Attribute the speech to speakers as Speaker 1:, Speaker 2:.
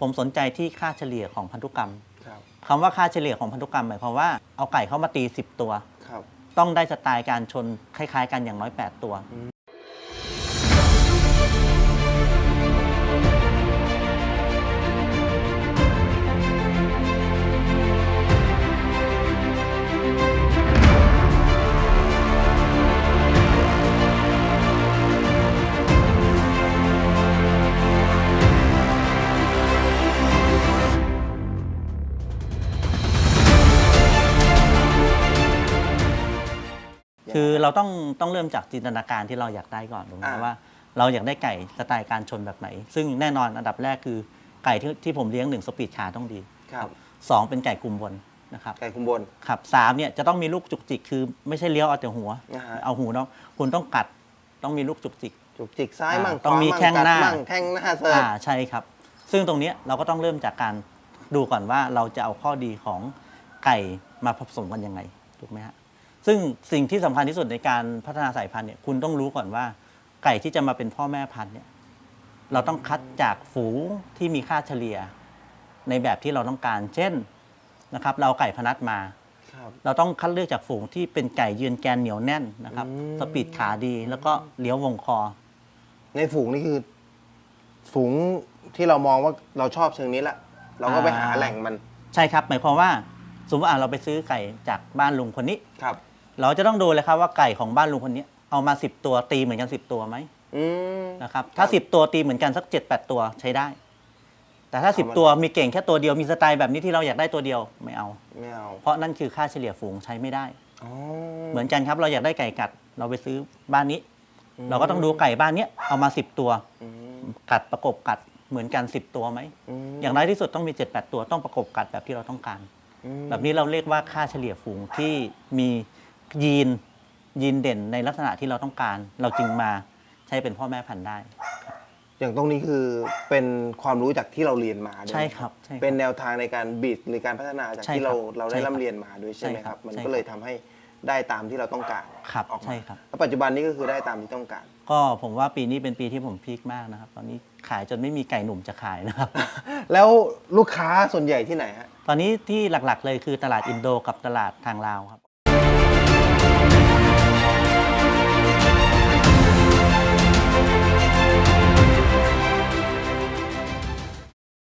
Speaker 1: ผมสนใจที่ค่าเฉลี่ยของพันธุกรรม
Speaker 2: ครับ
Speaker 1: คำว่าค่าเฉลี่ยของพันธุกรรมหมายความว่าเอาไก่เข้ามาตี 10 ตัว
Speaker 2: ครับ
Speaker 1: ต้องได้สไตล์การชนคล้าย ๆ กันอย่างน้อย 8 ตัว คือเราต้องต้องเริ่มจากจินตนาการที่เราอยากได้ก่อนถูกไหม
Speaker 2: อ่า
Speaker 1: ว่า เราอยากได้ไก่สไตล์การชนแบบไหน ซึ่งแน่นอนอันดับแรกคือไก่ที่ที่ผมเลี้ยงหนึ่งสปีดขาต้องดี
Speaker 2: ครับ
Speaker 1: สองเป็นไก่กลุ่มบนนะครับ
Speaker 2: ไก่คุมบน
Speaker 1: ครับสามเนี่ยจะต้องมีลูกจุกจิกคือไม่ใช่เลี้ยวเอาแต่หัว
Speaker 2: อ่าฮะ
Speaker 1: เอาหูเนาะคุณต้องกัดต้องมีลูกจุกจิก
Speaker 2: จุกจิกซ้าย
Speaker 1: อ่า
Speaker 2: มั่ง
Speaker 1: ต้องมี
Speaker 2: ขว
Speaker 1: แข้งหน้า
Speaker 2: กัดมั่งแข้งหน้าเสิร์ฟ
Speaker 1: อ่าใช่ครับ ซึ่งตรงเนี้ยเราก็ต้องเริ่มจากการดูก่อนว่าเราจะเอาข้อดีของไก่มาผสมกันยังไงถูกไหมฮะ ซึ่งสิ่งที่สำคัญที่สุดในการพัฒนาสายพันธุ์เนี่ยคุณต้องรู้ก่อนว่า ไก่ที่จะมาเป็นพ่อแม่พันธุ์เนี่ยเราต้องคัดจากฝูงที่มีค่าเฉลี่ย ในแบบที่เราต้องการ เช่นนะครับ เราเอาไก่พนัดมา
Speaker 2: ครับ
Speaker 1: เราต้องคัดเลือกจากฝูงที่เป็นไก่ยืนแกนเหนียวแน่นนะครับ
Speaker 2: อืม
Speaker 1: สปีดขาดีแล้วก็เลี้ยววงคอ
Speaker 2: ในฝูงนี่คือ ฝูงที่เรามองว่าเราชอบเชิงนี้ละเราก็ไปหา
Speaker 1: อ่า
Speaker 2: แหล่งมัน
Speaker 1: ใช่ครับ หมายความว่าสมมติอะเราไปซื้อไก่จากบ้านลุงคนนี้
Speaker 2: ครับ
Speaker 1: เราจะต้องดูเลยครับว่าไก่ของบ้านลุงคนนี้เอามา 10 ตัวตีเหมือนกัน 10 ตัวไหม
Speaker 2: อืม
Speaker 1: นะครับถ้า10 ตัวตีเหมือนกันสัก 7 8 ตัวใช้ได้ แต่ถ้า
Speaker 2: เอามัน
Speaker 1: 10 ตัวมีเก่งแค่ตัวเดียวมีสไตล์แบบนี้ที่เราอยากได้ตัวเดียวไม่เอา
Speaker 2: ไม่เอา
Speaker 1: เพราะนั่นคือค่าเฉลี่ยฝูงใช้ไม่ได้
Speaker 2: อ๋อ
Speaker 1: เหมือนกันครับเราอยากได้ไก่กัด เราไปซื้อบ้านนี้
Speaker 2: อืม
Speaker 1: เราก็ต้องดูไก่บ้านเนี้ยเอามา 10 ตัว
Speaker 2: อืม
Speaker 1: กัดประกบกัดเหมือนกัน 10 ตัวไหม
Speaker 2: ม
Speaker 1: อย่างน้อยที่สุดต้องมี 7 8 ตัวต้องประกบกัดแบบที่เราต้องการ
Speaker 2: อืม
Speaker 1: แบบนี้เราเรียกว่าค่าเฉลี่ยฝูงที่มี ยีนยีนเด่นในลักษณะที่เราต้องการ เราจึงมาใช้เป็นพ่อแม่พันธุ์ได้
Speaker 2: อย่างตรงนี้คือเป็นความรู้จากที่เราเรียนมาด้วย
Speaker 1: ใช่ครับใช่ครับ
Speaker 2: เป็นแนวทางในการบิดหรือการพัฒนาจาก
Speaker 1: ใช่
Speaker 2: ที่เรา
Speaker 1: ครับ
Speaker 2: เรา
Speaker 1: ใช่
Speaker 2: ได้
Speaker 1: ครับ
Speaker 2: ร่ำเรียนมาด้วยใช่ไหม
Speaker 1: ใช่
Speaker 2: ค
Speaker 1: ครั
Speaker 2: รับ
Speaker 1: บ
Speaker 2: มัน
Speaker 1: ใช่
Speaker 2: ก็เลยทำให้ได้ตามที่เราต้องการ
Speaker 1: ครับ
Speaker 2: ออกมา
Speaker 1: ใช่ครับ
Speaker 2: แล้วปัจจุบันนี้ก็คือได้ตามที่ต้องการ
Speaker 1: ก็ผมว่าปีนี้เป็นปีที่ผมพีคมากนะครับ ตอนนี้ขายจนไม่มีไก่หนุ่มจะขายนะครับ
Speaker 2: แล้วลูกค้าส่วนใหญ่ที่ไหนฮะ
Speaker 1: ตอนนี้ที่หลักๆเลยคือตลาดอินโดกับตลาดทางลาวครับ